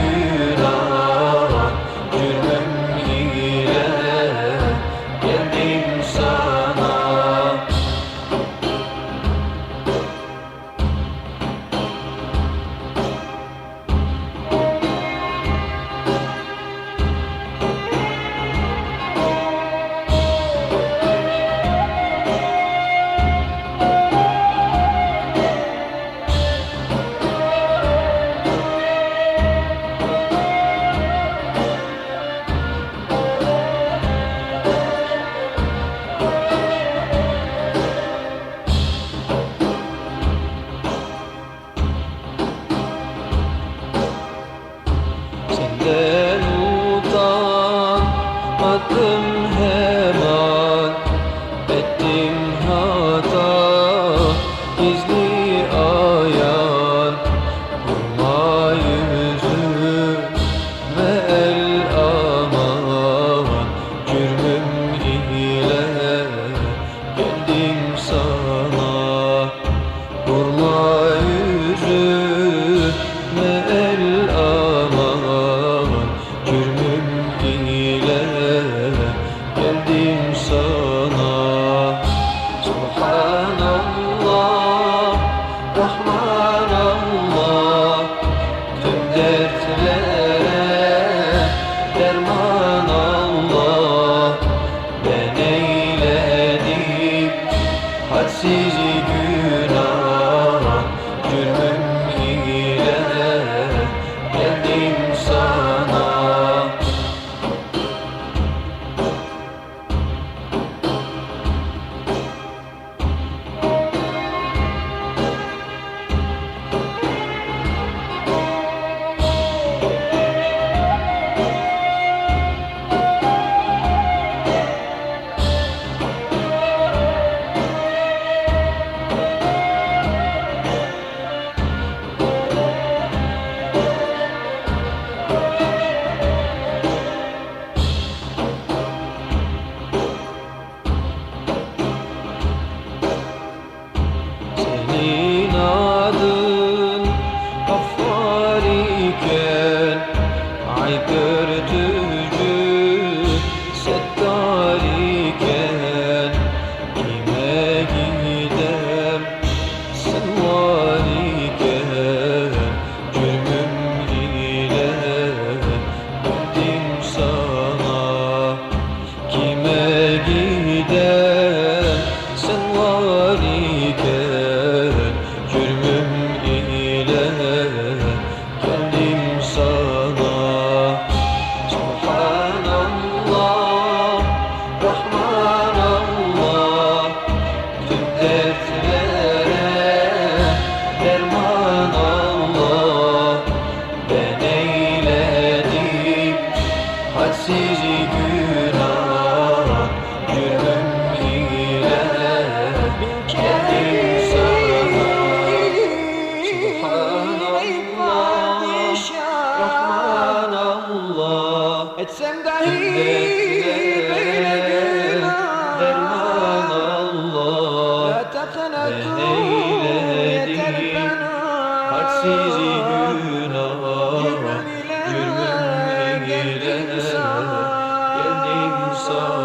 Amen. more sürdü Etsem dahi böyle günah. Derman Allah La teknetu yeter bana. Hadsiz günah Yürümüm ile gidelim Geldim sana.